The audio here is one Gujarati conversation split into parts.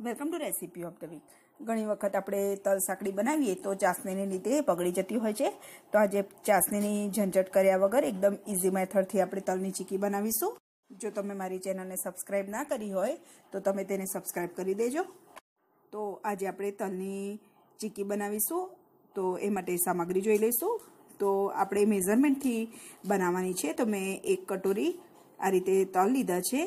Welcome to recipe of the week ઘણી વખત આપણે તલ સાંકળી બનાવીએ તો ચાસણીને લીધે બગડી જતી હોય છે. તો આજે ચાસણીની ઝંઝટ કર્યા વગર એકદમ ઇઝી મેથડથી આપણે તલની ચીકી બનાવીશું. જો તમે મારી ચેનલને સબસ્ક્રાઈબ ના કરી હોય, તો તમે તેને સબસ્ક્રાઈબ કરી દેજો. તો આજે આપણે તલની ચીકી બનાવીશું. તો એ માટે સામગ્રી જોઈ લઈશું. તો આપણે મેઝરમેન્ટથી બનાવવાની છે. તો મેં એક કટોરી આ રીતે તલ લીધા છે.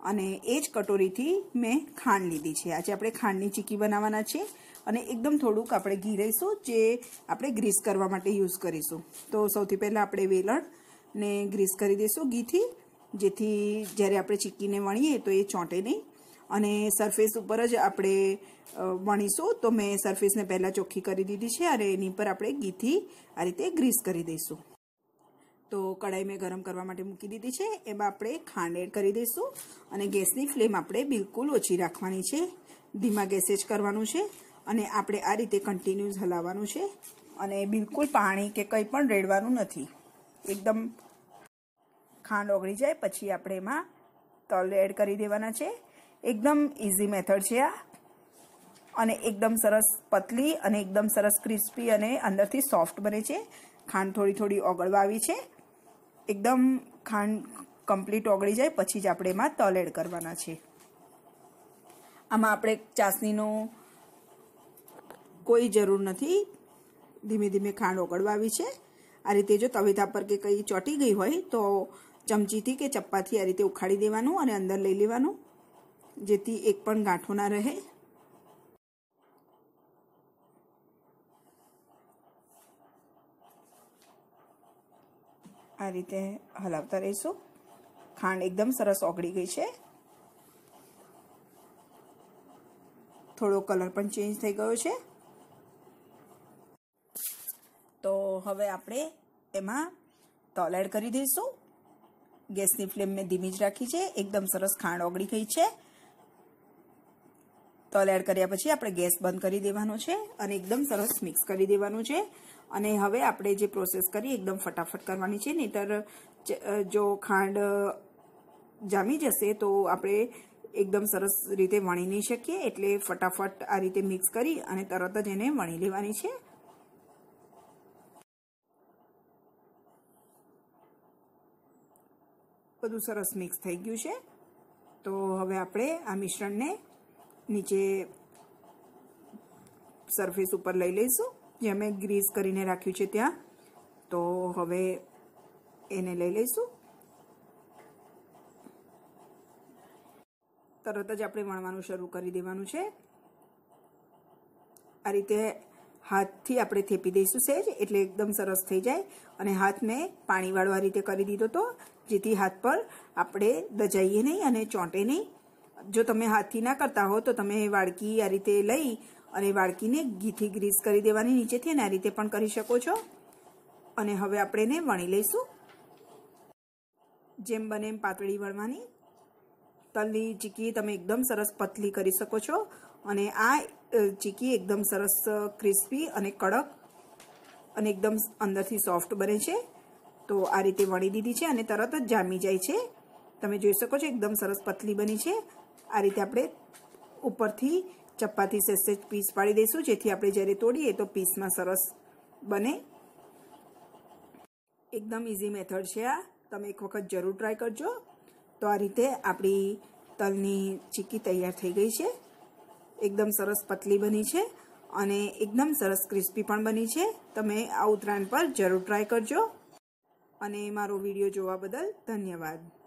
અને એ જ કટોરીથી મેં ખાંડ લીધી છે. આજે આપણે ખાંડની ચીકી બનાવવાના છે અને એકદમ થોડુંક આપણે ઘી રહીશું, જે આપણે ગ્રીસ કરવા માટે યુઝ કરીશું. તો સૌથી પહેલાં આપણે વેલણને ગ્રીસ કરી દઈશું ઘીથી, જેથી જ્યારે આપણે ચીકીને વણીએ તો એ ચોંટે નહીં. અને સરફેસ ઉપર જ આપણે વણીશું. તો મેં સરફેસને પહેલાં ચોખ્ખી કરી દીધી છે અને એની પર આપણે ઘીથી આ રીતે ગ્રીસ કરી દઈશું. તો કઢાઈ મેં ગરમ કરવા માટે મૂકી દીધી છે. એમાં આપણે ખાંડ એડ કરી દઈશું અને ગેસની ફ્લેમ આપણે બિલકુલ ઓછી રાખવાની છે. ધીમા ગેસે જ કરવાનું છે અને આપણે આ રીતે કન્ટિન્યુઅસ હલાવવાનું છે અને બિલકુલ પાણી કે કંઈ પણ રેડવાનું નથી. એકદમ ખાંડ ઓગળી જાય પછી આપણે એમાં તલ એડ કરી દેવાના છે. એકદમ ઇઝી મેથડ છે આ. અને એકદમ સરસ પતલી અને એકદમ સરસ ક્રિસ્પી અને અંદરથી સોફ્ટ બને છે. ખાંડ થોડી થોડી ઓગળવા આવી છે. એકદમ ખાંડ કમ્પ્લીટ ઓગળી જાય, પછી જ આપણે એમાં તલ એડ કરવાના છે. આમાં આપણે ચાસણીનો કોઈ જરૂર નથી. ધીમે ધીમે ખાંડ ઓગળવા આવી છે. આ રીતે જો તવેતા પર કે કંઈ ચોટી ગઈ હોય, તો ચમચીથી કે ચપ્પાથી આ રીતે ઉખાડી દેવાનું અને અંદર લઈ લેવાનું, જેથી એક પણ ગાંઠો ના રહે. આ રીતે હલાવતા રહીશું. ખાંડ એકદમ સરસ ઓગળી ગઈ છે. થોડો કલર પણ ચેન્જ થઈ ગયો છે. તો હવે આપણે એમાં તલ કરી દઈશું. ગેસની ફ્લેમ મેં ધીમી જ રાખી છે. એકદમ સરસ ખાંડ ઓગળી ગઈ છે. તલ એડ કર્યા પછી આપણે ગેસ બંધ કરી દેવાનો છે અને એકદમ સરસ મિક્સ કરી દેવાનું છે. અને હવે આપણે જે પ્રોસેસ કરી એકદમ ફટાફટ કરવાની છે. નહીતર, જો ખાંડ જામી જશે તો આપણે એકદમ સરસ રીતે વણી નહીં શકીએ. એટલે ફટાફટ આ રીતે મિક્સ કરી અને તરત જ એને વણી લેવાની છે. બધું સરસ મિક્સ થઈ ગયું છે. તો હવે આપણે આ મિશ્રણને નીચે સરફેસ ઉપર લઈ લઈશું. જે અમે ગ્રીસ કરીને રાખ્યું છે ત્યાં. તો હવે એને લઈ લઈશું. તરત જ આપણે વણવાનું શરૂ કરી દેવાનું છે. આ રીતે હાથથી આપણે થેપી દઈશું સહેજ એટલે એકદમ સરસ થઈ જાય. અને હાથ મેં પાણીવાળો આ રીતે કરી દીધો તો, જેથી હાથ પર આપણે દજાઈએ નહીં અને ચોંટે નહીં. જો તમે હાથથી ના કરતા હો, તો તમે વાડકી આ રીતે લઈ અને વાડકીને ઘીથી ગ્રીસ કરી દેવાની, નીચેથી અને આ રીતે પણ કરી શકો છો. અને હવે આપણે એને વણી લઈશું. જેમ બને એમ પાતળી વણવાની. તલની ચીકી તમે એકદમ સરસ પતલી કરી શકો છો. અને આ ચીકી એકદમ સરસ ક્રિસ્પી અને કડક અને એકદમ અંદરથી સોફ્ટ બને છે. તો આ રીતે વણી દીધી છે અને તરત જ જામી જાય છે. તમે જોઈ શકો છો, એકદમ સરસ પતલી બની છે. આ રીતે આપણે ઉપરથી ચપ્પાથી સેસેજ પીસ પાડી દઈશું. જેથી આપણે જ્યારે તોડીએ તો પીસમાં સરસ બને. એકદમ ઇઝી મેથડ છે આ. તમે એક વખત જરૂર ટ્રાય કરજો. તો આ રીતે આપણી તલની ચીકી તૈયાર થઈ ગઈ છે. એકદમ સરસ પતલી બની છે અને એકદમ સરસ ક્રિસ્પી પણ બની છે. તમે આ ઉત્તરાયણ પર જરૂર ટ્રાય કરજો. અને મારો વીડિયો જોવા બદલ ધન્યવાદ.